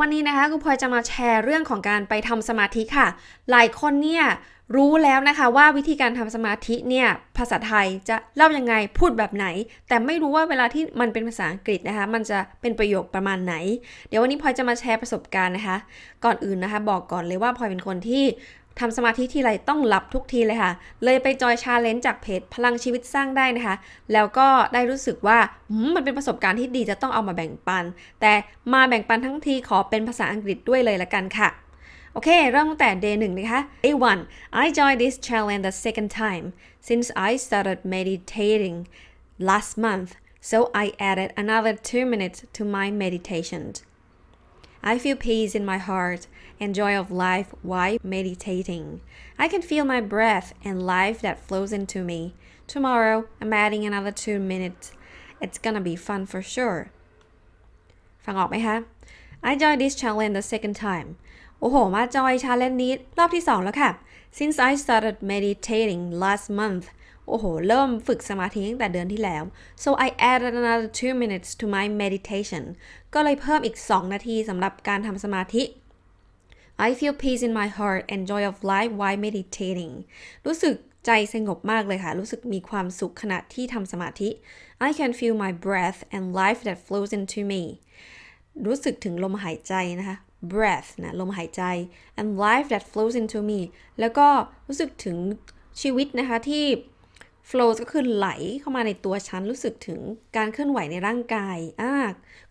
วันนี้นะคะคุณพลอยจะมาแชร์เรื่องของการไปทำสมาธิค่ะ หลายคนเนี่ยรู้แล้วนะคะว่าวิธีการทำสมาธิเนี่ยภาษาไทยจะเล่ายังไงพูดแบบไหน แต่ไม่รู้ว่าเวลาที่มันเป็นภาษาอังกฤษนะคะ มันจะเป็นประโยคประมาณไหน เดี๋ยววันนี้พลอยจะมาแชร์ประสบการณ์นะคะ ก่อนอื่นนะคะ บอกก่อนเลยว่าพลอยเป็นคนที่ ทำสมาธิทีไรต้องหลับทุกทีเลยค่ะ เลยไปจอยชาเลนจ์จากเพจพลังชีวิตสร้างได้นะคะ แล้วก็ได้รู้สึกว่ามมันเป็นประสบการณ์ที่ดีจะต้องเอามาแบ่งปัน แต่มาแบ่งปันทั้งทีขอเป็นภาษาอังกฤษด้วยเลยละกันค่ะ โอเค เริ่มตั้งแต่ day 1นะคะ day 1 I joined this challenge the second time since I started meditating last month so I added another 2 minutes to my meditation I feel peace in my heart and joy of life while meditating. I can feel my breath and life that flows into me. Tomorrow, I'm adding another two minutes. It's gonna be fun for sure. ฟังออกไหมคะ I joined this challenge the second time. โอ้โห มาจอยชาเลนจ์นี้รอบที่ 2 แล้วค่ะ Since I started meditating last month โอ้โห เริ่มฝึกสมาธิตั้งแต่เดือนที่แล้ว so I added another two minutes to my meditation ก็เลยเพิ่มอีก 2 นาทีสำหรับการทำสมาธิ I feel peace in my heart and joy of life while meditating รู้สึกใจสงบมากเลยค่ะ รู้สึกมีความสุขขณะที่ทำสมาธิ I can feel my breath and life that flows into me รู้สึกถึงลมหายใจนะคะ breath นะ ลมหายใจ and life that flows into me แล้วก็รู้สึกถึงชีวิตนะคะที่ flow ก็คือไหลเข้ามาในตัวฉันรู้สึกถึงการเคลื่อนไหวในร่างกายอ่า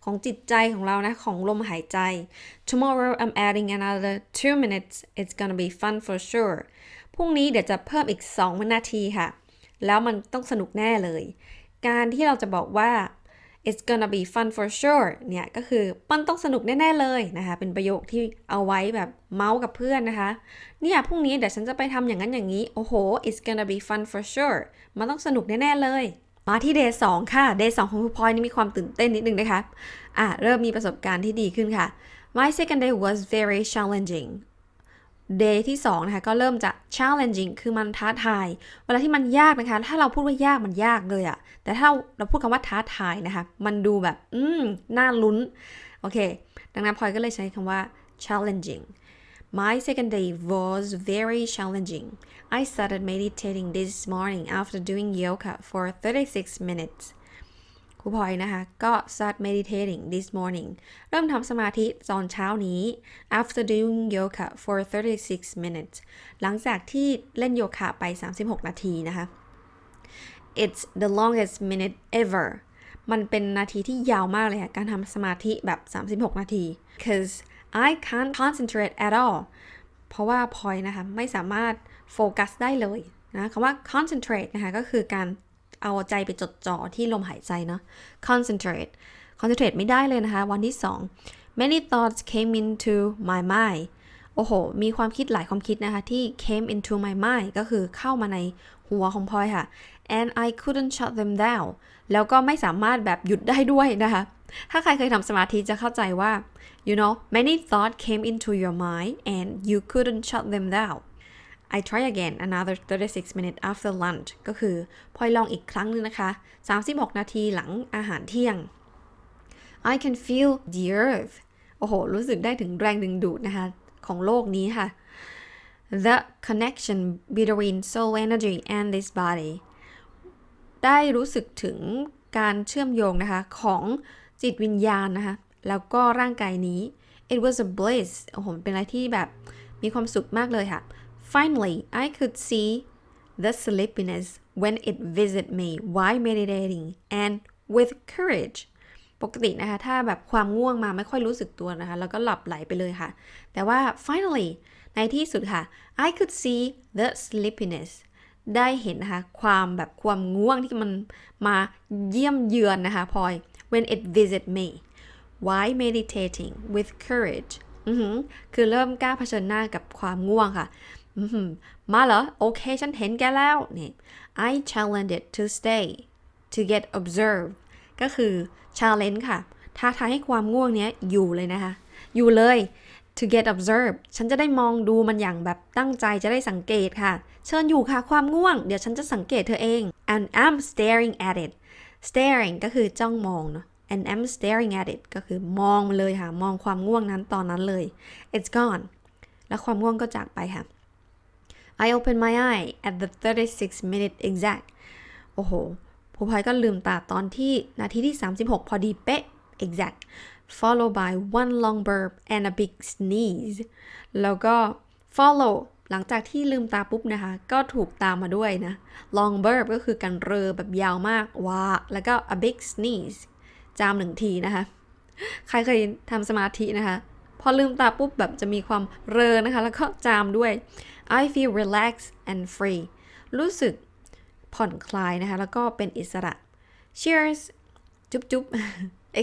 ของจิตใจของเรานะ ของลมหายใจ tomorrow I'm adding another two minutes it's gonna be fun for sure พรุ่งนี้เดี๋ยวจะเพิ่มอีก 2 นาทีค่ะ แล้วมันต้องสนุกแน่เลย การที่เราจะบอกว่า it's gonna be fun for sure เนี่ยก็คือมันต้องสนุกแน่ๆเลยนะคะ เป็นประโยคที่เอาไว้แบบเมาส์กับเพื่อนนะคะ เนี่ยพรุ่งนี้เดี๋ยวฉันจะไปทำอย่างนั้นอย่างนี้ โอ้โห it's gonna be fun for sure มันต้องสนุกแน่ๆเลย มาที่ day 2 ค่ะ day 2 ของคุณพลอยนี่มีความตื่นเต้นนิดนึงนะคะ อะ เริ่มมีประสบการณ์ที่ดีขึ้นค่ะ my second day was very challenging day ที่2นะคะก็เริ่มจะ challenging คือมันท้าทาย เวลาที่มันยากนะคะ ถ้าเราพูดว่ายากมันยากเลยอะแต่ถ้าเราพูดคำว่าท้าทายนะคะ มันดูแบบ อืมน่าลุ้น โอเค ดังนั้นพลอยก็เลยใช้คำว่า challenging My second day was very challenging. I started meditating this morning after doing yoga for 36 minutes. รูพลอยนะคะก็ start meditating this morning เริ่มทำสมาธิตอนเช้านี้ after doing yoga for 36 minutes หลังจากที่เล่นโยคะไป 36 นาทีนะคะ It's the longest minute ever มันเป็นนาทีที่ยาวมากเลยค่ะ การทำสมาธิแบบ 36 นาที because I can't concentrate at all เพราะว่าพลอยนะคะ ไม่สามารถโฟกัสได้เลยนะคำว่า concentrate นะคะ ก็คือการ เอาใจไปจดจ่อที่ลมหายใจเนาะ concentrate concentrate ไม่ได้เลยนะคะ วันที่ 2 many thoughts came into my mind โอ้โห มีความคิดหลายความคิดนะคะ ที่ came into my mind ก็คือเข้ามาในหัวของพลอยค่ะ and I couldn't shut them down แล้วก็ไม่สามารถแบบหยุดได้ด้วยนะคะ ถ้าใครเคยทำสมาธิจะเข้าใจว่า you know many thoughts came into your mind and you couldn't shut them down I try again another 36 minutes after lunch ก็คือพลอยลองอีกครั้งหนึงนะคะ 36 นาทีหลังอาหารเที่ยง I can feel the earth โอ้โห รู้สึกได้ถึงแรงดึงดูดนะคะ ของโลกนี้ค่ะ The connection between soul energy and this body ได้รู้สึกถึงการเชื่อมโยงนะคะ ของจิตวิญญาณนะคะ แล้วก็ร่างกายนี้ it was a bliss โอ้โห เป็นอะไรที่แบบมีความสุขมากเลยค่ะ finally I could see the sleepiness when it visited me while meditating and with courage ปกตินะคะ ถ้าแบบความง่วงมาไม่ค่อยรู้สึกตัวนะคะ แล้วก็หลับไหลไปเลยค่ะ แต่ว่า finally ในที่สุดค่ะ I could see the sleepiness ได้เห็นนะคะ ความแบบความง่วงที่มันมาเยี่ยมเยือนนะคะพลอย when it visit me while meditating with courage คือเริ่มกล้าเผชิญหน้ากับความง่วงค่ะ มาเหรอ โอเค ฉันเห็นแกแล้วนี่ I challenged it to stay to get observed ก็คือ challenge ค่ะท้าทายให้ความง่วงเนี้ยอยู่เลยนะคะ อยู่เลย to get observed ฉันจะได้มองดูมันอย่างแบบตั้งใจจะได้สังเกตค่ะ เชิญอยู่ค่ะความง่วง เดี๋ยวฉันจะสังเกตเธอเอง and I'm staring at it staring ก็คือจ้องมองเนาะ and am staring at it ก็คือมองมันเลยค่ะ มองความง่วงนั้นตอนนั้นเลย it's gone แล้วความง่วงก็จากไปค่ะ I opened my eye at the 36 minute exact โอ้โหผู้พลอยก็ลืมตาตอนที่นาทีที่ 36 พอดีเป๊ะ exact followed by one long burp and a big sneeze แล้วก็ follow หลังจากที่ลืมตาปุ๊บนะคะ ก็ถูกตามมาด้วยนะ long burp ก็คือการเรอแบบยาวมากว้าแล้วก็ a big sneeze จามหนึ่งทีนะคะ ใครเคยทำสมาธินะคะ พอลืมตาปุ๊บแบบจะมีความเรอนะคะ แล้วก็จามด้วย I feel relaxed and free รู้สึกผ่อนคลายนะคะ แล้วก็เป็นอิสระ Cheers จุ๊บจุ๊บ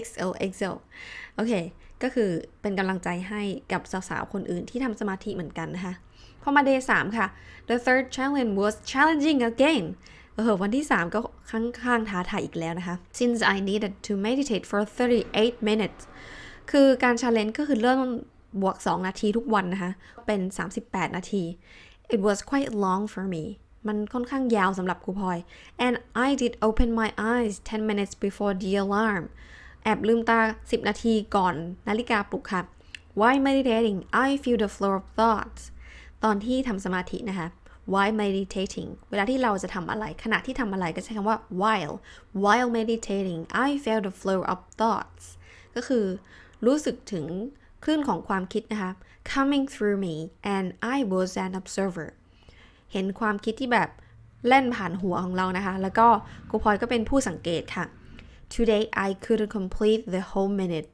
XO XO โอเค ก็คือเป็นกำลังใจให้กับสาวๆ คนอื่นที่ทำสมาธิเหมือนกันนะคะ พอมา day 3 ค่ะ the third challenge was challenging again เออวันที่ 3 ก็ข้างข้างท้าทายอีกแล้วนะคะ since I needed to meditate for 38 minutes คือการ challenge ก็คือเริ่ม บวก 2 นาทีทุกวันนะคะ เป็น 38 นาที it was quite long for me มันค่อนข้างยาวสำหรับครูพลอย and I did open my eyes 10 minutes before the alarm แอบลืมตา 10 นาทีก่อนนาฬิกาปลุกค่ะ While meditating I feel the flow of thoughts ตอนที่ทำสมาธินะคะ while meditating เวลาที่เราจะทำอะไร ขณะที่ทำอะไรก็ใช้คำว่า while while meditating I feel the flow of thoughts ก็คือรู้สึกถึง คลื่นของความคิดนะคะ coming through me and I was an observer เห็นความคิดที่แบบแล่นผ่านหัวของเรานะคะ แล้วก็ครูพลอยก็เป็นผู้สังเกตค่ะ Today I couldn't complete the whole minute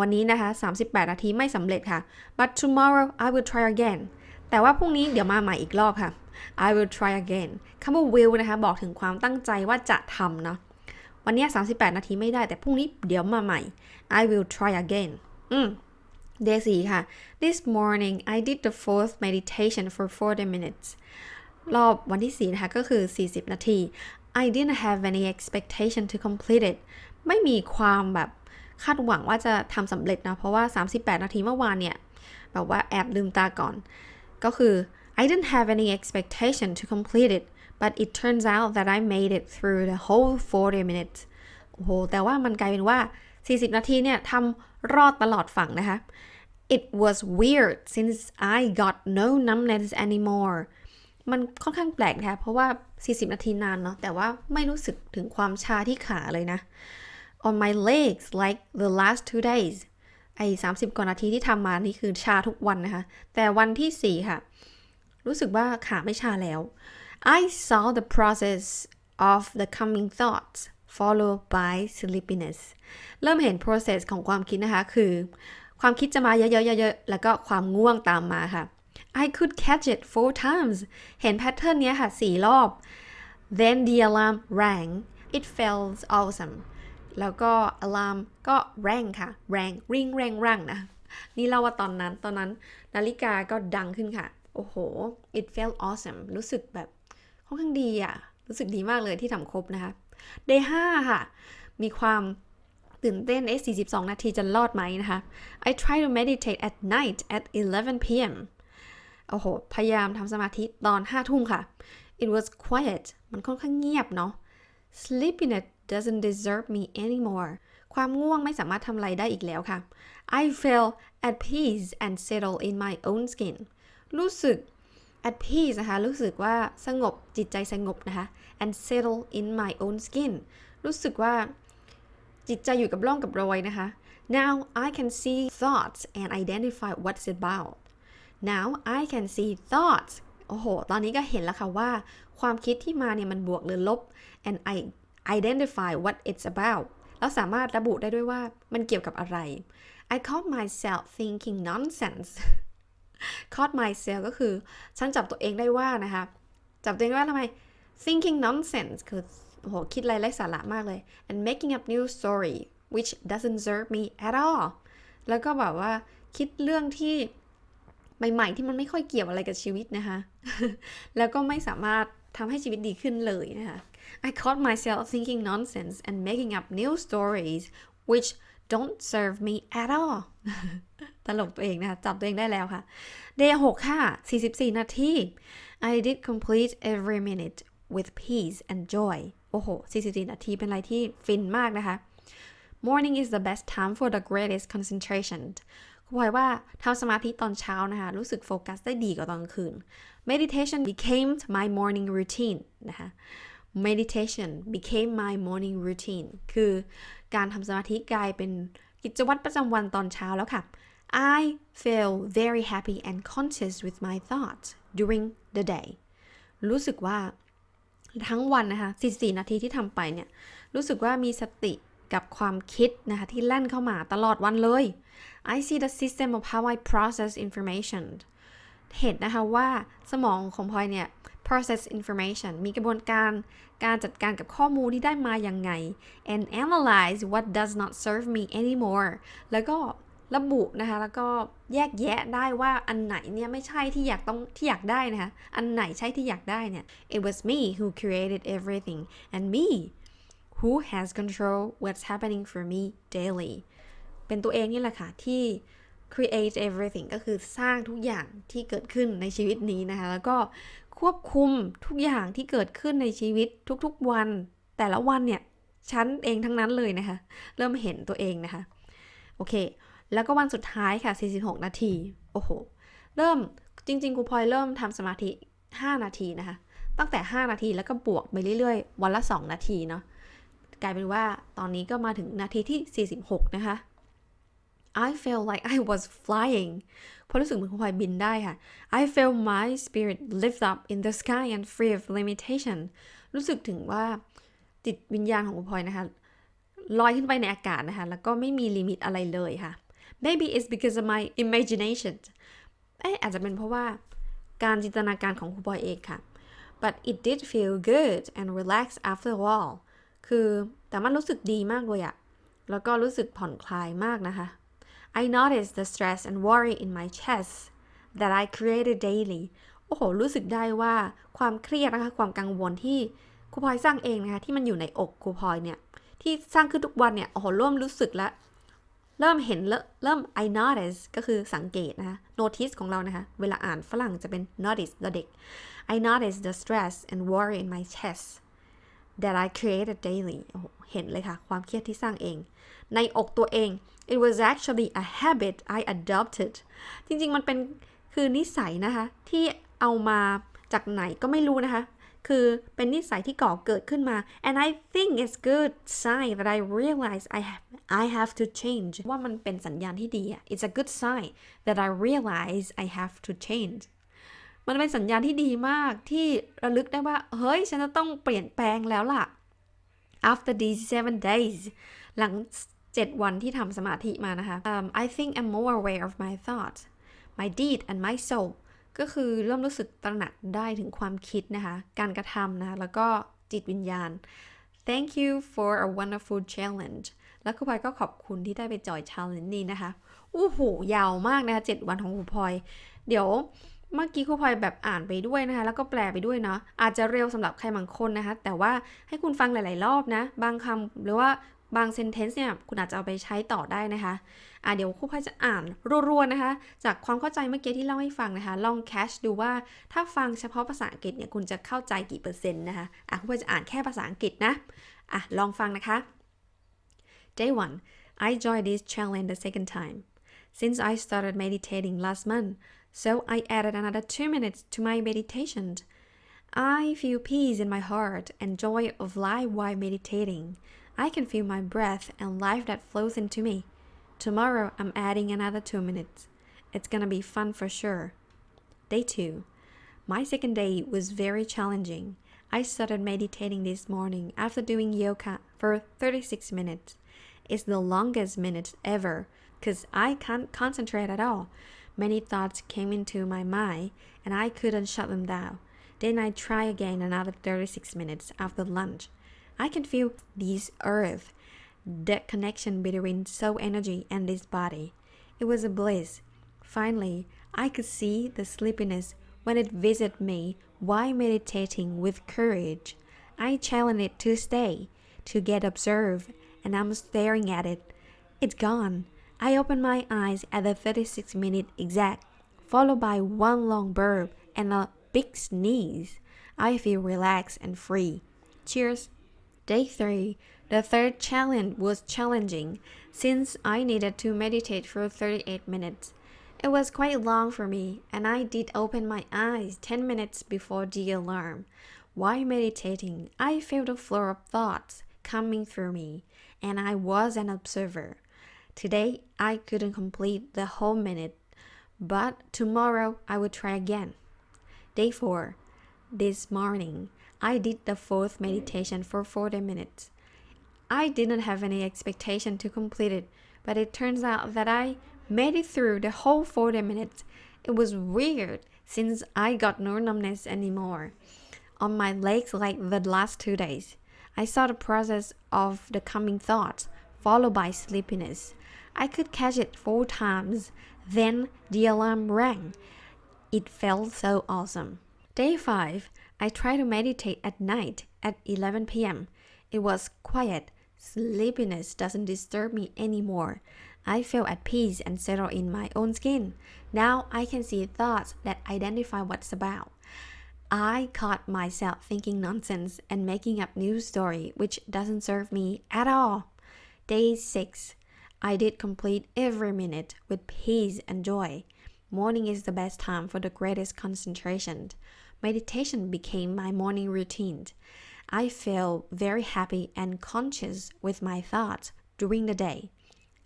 วันนี้นะคะ 38 นาทีไม่สำเร็จค่ะ but tomorrow I will try again แต่ว่าพรุ่งนี้เดี๋ยวมาใหม่อีกรอบค่ะ I will try again คำว่า will นะคะ บอกถึงความตั้งใจว่าจะทำเนาะวันนี้ 38 นาทีไม่ได้แต่พรุ่งนี้เดี๋ยวมาใหม่ I will try again อืม day 4ค่ะ this morning I did the fourth meditation for 40 minutes รอบวันที่ 4 นะคะ ก็คือ 40 นาที I didn't have any expectation to complete it ไม่มีความแบบคาดหวังว่าจะทำสำเร็จนะ เพราะว่า 38 นาทีเมื่อวานเนี่ย แบบว่าแอบลืมตาก่อน ก็คือ I didn't have any expectation to complete it but it turns out that I made it through the whole 40 minutes โอ้โห แต่ว่ามันกลายเป็นว่า 40 นาทีเนี่ยทำรอดตลอดฝั่งนะคะ It was weird since I got no numbness anymore มันค่อนข้างแปลกนะคะเพราะว่า 40 นาทีนานเนาะแต่ว่าไม่รู้สึกถึงความชาที่ขาเลยนะ on my legs like the last two days ไอ้30 กว่านาทีที่ทำมานี่คือชาทุกวันนะคะ แต่วันที่ 4 ค่ะ รู้สึกว่าขาไม่ชาแล้ว I saw the process of the coming thoughts followed by sleepiness เริ่มเห็น process ของความคิดนะคะ คือ ความคิดจะมาเยอะๆๆ แล้วก็ความง่วงตามมาค่ะ I could catch it four times เห็นแพทเทิร์นนี้ค่ะ4รอบ then the alarm rang it felt awesome แล้วก็ alarm ก็แรงค่ะแรง ring แรงรังนะ นี่เล่าว่าตอนนั้น ตอนนั้นนาฬิกาก็ดังขึ้นค่ะ โอ้โห it felt awesome รู้สึกแบบค่อนข้างดีอะรู้สึกดีมากเลยที่ทำครบนะคะ day 5ค่ะ มีความตื่นเต้นเอ๊ะ42 นาทีจะรอดไหมนะคะ I try to meditate at night at 11 p.m. โอ้โห พยายามทำสมาธิตอน 5 ทุ่มค่ะ It was quiet มันค่อนข้างเงียบเนาะ Sleepiness doesn't deserve me anymore ความง่วงไม่สามารถทำอะไรได้อีกแล้วค่ะ I feel at peace and settle in my own skin รู้สึก at peace นะคะ รู้สึกว่าสงบจิตใจสงบนะคะ and settle in my own skin รู้สึกว่าจิตใจอยู่กับร่องกับรอยนะคะ now I can see thoughts and identify what's it about now I can see thoughts โอ้โห ตอนนี้ก็เห็นแล้วค่ะว่า ความคิดที่มาเนี่ยมันบวกหรือลบ and I identify what it's about แล้วสามารถระบุได้ด้วยว่ามันเกี่ยวกับอะไร I caught myself thinking nonsense caught myself ก็คือ ฉันจับตัวเองได้ว่านะคะ จับตัวเองว่าทำไม thinking nonsense คือโหคิดอะไรไร้สาระมากเลย and making up new story which doesn't serve me at all แล้วก็แบบว่าคิดเรื่องที่ใหม่ๆ ที่มันไม่ค่อยเกี่ยวอะไรกับชีวิตนะคะ แล้วก็ไม่สามารถทำให้ชีวิตดีขึ้นเลยนะคะ I caught myself thinking nonsense and making up new stories which don't serve me at all ตลกตัวเองนะคะจับตัวเองได้แล้วค่ะ Day 6ค่ะ 44 นาที I did complete every minute with peace and joy โอ้โห 44 นาทีเป็นอะไรที่ฟินมากนะคะ morning is the best time for the greatest concentration ครูพลอยว่าทำสมาธิตอนเช้านะคะ รู้สึกโฟกัสได้ดีกว่าตอนกลางคืน meditation became my morning routine นะคะ meditation became my morning routine คือการทำสมาธิกลายเป็นกิจวัตรประจำวันตอนเช้าแล้วค่ะ I feel very happy and conscious with my thoughts during the day รู้สึกว่าทั้งวันนะคะ 44 นาทีที่ทำไปเนี่ย รู้สึกว่ามีสติกับความคิดนะคะที่แล่นเข้ามาตลอดวันเลย I see the system of how I process information เห็นนะคะว่าสมองของพลอยเนี่ย process information มีกระบวนการการจัดการกับข้อมูลที่ได้มาอย่างไง and analyze what does not serve me anymore แล้วก็ ระบุนะคะแล้วก็แยกแยะได้ว่าอันไหนเนี่ยไม่ใช่ที่อยากต้องที่อยากได้นะคะอันไหนใช่ที่อยากได้เนี่ย it was me who created everything and me who has control what's happening for me daily เป็นตัวเองนี่แหละค่ะที่ create everything ก็คือสร้างทุกอย่างที่เกิดขึ้นในชีวิตนี้นะคะแล้วก็ควบคุมทุกอย่างที่เกิดขึ้นในชีวิตทุกๆวัน แต่ละวันเนี่ยฉันเองทั้งนั้นเลยนะคะ เริ่มเห็นตัวเองนะคะ โอเค แล้วก็วันสุดท้ายค่ะ 46 นาที โอ้โห เริ่มจริง ๆ ครูพลอยเริ่มทำสมาธิ 5 นาทีนะคะ ตั้งแต่ 5 นาทีแล้วก็บวกไปเรื่อยๆ วันละ 2 นาทีเนาะ กลายเป็นว่าตอนนี้ก็มาถึงนาทีที่ 46 นะคะ I feel like I was flying เพราะรู้สึกเหมือนคุณพลอยบินได้ค่ะ I feel my spirit lift up in the sky and free of limitation รู้สึกถึงว่าจิตวิญญาณของคุณพลอยนะคะลอยขึ้นไปในอากาศนะคะ แล้วก็ไม่มีลิมิตอะไรเลยค่ะ maybe it's because of my imagination เอ๊ะอาจจะเป็นเพราะว่าการจินตนาการของคุณพลอยเองค่ะ but it did feel good and relaxed after all คือแต่มันรู้สึกดีมากเลยอะแล้วก็รู้สึกผ่อนคลายมากนะคะ I noticed the stress and worry in my chest that I created daily โอ้โห รู้สึกได้ว่าความเครียดนะคะ ความกังวลที่ครูพลอยสร้างเองนะคะ ที่มันอยู่ในอกครูพลอยเนี่ย ที่สร้างขึ้นทุกวันเนี่ย โอ้โหริ่มรู้สึกแล้ว เริ่มเห็นเริ่ม I notice ก็คือสังเกตนะคะ notice ของเรานะคะ เวลาอ่านฝรั่งจะเป็น notice ตัวเด็ก I notice the stress and worry in my chest that I created daily เห็นเลยค่ะ ความเครียดที่สร้างเอง ในอกตัวเอง it was actually a habit I adopted จริงๆ มันเป็นคือนิสัยนะคะ ที่เอามาจากไหนก็ไม่รู้นะคะ คือเป็นนิสัยที่ก่อเกิดขึ้นมา and I think it's good sign that I realize I have I have to change ว่ามันเป็นสัญญาณที่ดีอะ it's a good sign that I realize I have to change มันเป็นสัญญาณที่ดีมากที่ระลึกได้ว่า เฮ้ย ฉันจะต้องเปลี่ยนแปลงแล้วล่ะ after these seven days หลัง 7 วันที่ทำสมาธิมานะคะ um, I think I'm more aware of my thoughts my deed and my soul ก็คือเริ่มรู้สึกตระหนักได้ถึงความคิดนะคะ การกระทำนะ แล้วก็จิตวิญญาณ thank you for a wonderful challenge แล้วครูพลอยก็ขอบคุณที่ได้ไปจอย challenge นี้นะคะอู้หูยาวมากนะคะ7วันของครูพลอย เดี๋ยวเมื่อกี้ครูพลอยแบบอ่านไปด้วยนะคะ แล้วก็แปลไปด้วยเนาะอาจจะเร็วสำหรับใครบางคนนะคะ แต่ว่าให้คุณฟังหลาย ๆ รอบนะ บางคำหรือว่า บางเซนเทนซ์เนี่ยคุณอาจจะเอาไปใช้ต่อได้นะคะอะเดี๋ยวครูพลอยจะอ่านรัวๆนะคะ จากความเข้าใจเมื่อกี้ที่เล่าให้ฟังนะคะ ลองแคชดูว่าถ้าฟังเฉพาะภาษาอังกฤษเนี่ยคุณจะเข้าใจกี่เปอร์เซ็นต์นะคะอะครูพลอยจะอ่านแค่ภาษาอังกฤษนะอะลองฟังนะคะ Day 1 I joined this challenge the second time since I started meditating last month so I added another two minutes to my meditation. I feel peace in my heart and joy of life while meditating. I can feel my breath and life that flows into me. Tomorrow I'm adding another two minutes. It's gonna be fun for sure. Day 2. My second day was very challenging. I started meditating this morning after doing yoga for 36 minutes. It's the longest minute ever because I can't concentrate at all. Many thoughts came into my mind and I couldn't shut them down. Then I try again another 36 minutes after lunch. I can feel this earth, that connection between soul energy and this body. It was a bliss. Finally, I could see the sleepiness when it visited me while meditating with courage. I challenged it to stay, to get observed, and I'm staring at it. It's gone. I open my eyes at the 36 minute exact, followed by one long burp and a big sneeze. I feel relaxed and free. Cheers. Day 3. The third challenge was challenging since I needed to meditate for 38 minutes. It was quite long for me, and I did open my eyes 10 minutes before the alarm. While meditating, I felt a flow of thoughts coming through me, and I was an observer. Today, I couldn't complete the whole minute, but tomorrow I will try again. Day 4. This morning, I did the fourth meditation for 40 minutes. I didn't have any expectation to complete it, but it turns out that I made it through the whole 40 minutes. It was weird since I got no numbness anymore on my legs like the last two days. I saw the process of the coming thoughts, followed by sleepiness. I could catch it four times. Then the alarm rang. It felt so awesome. Day 5. I try to meditate at night at 11 p.m. It was quiet. Sleepiness doesn't disturb me anymore. I feel at peace and settle in my own skin. Now I can see thoughts that identify what's about. I caught myself thinking nonsense and making up new story which doesn't serve me at all. Day 6. I did complete every minute with peace and joy. Morning is the best time for the greatest concentration. Meditation became my morning routine. I feel very happy and conscious with my thoughts during the day.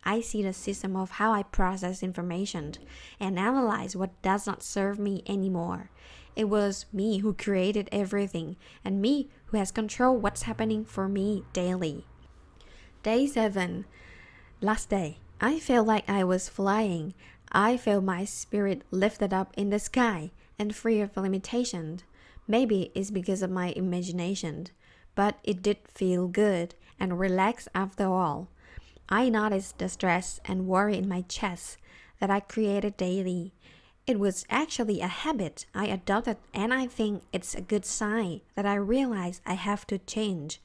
I see the system of how I process information and analyze what does not serve me anymore. It was me who created everything and me who has control what's happening for me daily. Day 7. Last day, I felt like I was flying. I felt my spirit lifted up in the sky and free of limitations. Maybe it's because of my imagination, but it did feel good and relaxed after all. I noticed the stress and worry in my chest that I created daily. It was actually a habit I adopted, and I think it's a good sign that I realize I have to change.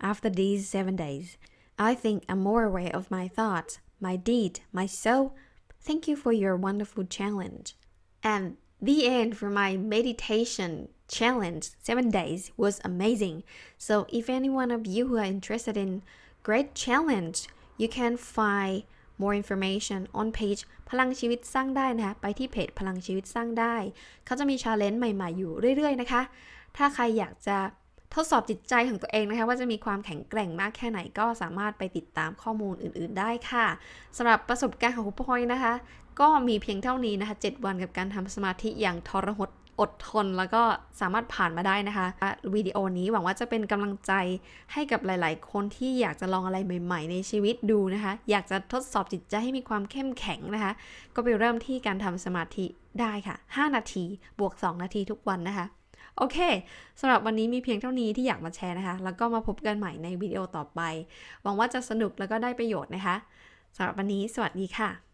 After these seven days, I think I'm more aware of my thoughts, my deed, my soul. Thank you for your wonderful challenge. And the end for my meditation challenge, seven days, was amazing. So if any one of you who are interested in great challenge, you can find more information on page พลังชีวิตสร้างได้นะคะไปที่เพจพลังชีวิตสร้างได้ เขาจะมีชาเลนจ์ใหม่ๆอยู่เรื่อยๆนะคะ ถ้าใครอยากจะ ทดสอบจิตใจของตัวเองนะคะว่าจะมีความแข็งแกร่งมากแค่ไหนก็สามารถไปติดตามข้อมูลอื่น ๆ ได้ค่ะสำหรับประสบการณ์ของคุณพลอยนะคะ ก็มีเพียงเท่านี้นะคะ 7 วันกับการทำสมาธิอย่างทรหดอดทนแล้วก็สามารถผ่านมาได้นะคะวิดีโอนี้หวังว่าจะเป็นกำลังใจให้กับหลาย ๆ คนที่อยากจะลองอะไรใหม่ ๆ ในชีวิตดูนะคะ อยากจะทดสอบจิตใจให้มีความเข้มแข็งนะคะ ก็ไปเริ่มที่การทำสมาธิได้ค่ะ 5 นาทีบวก 2 นาทีทุกวันนะคะ โอเคสำหรับวันนี้มีเพียงเท่านี้ที่อยากมาแชร์นะคะ แล้วก็มาพบกันใหม่ในวิดีโอต่อไป หวังว่าจะสนุกแล้วก็ได้ประโยชน์นะคะสำหรับวันนี้ สวัสดีค่ะ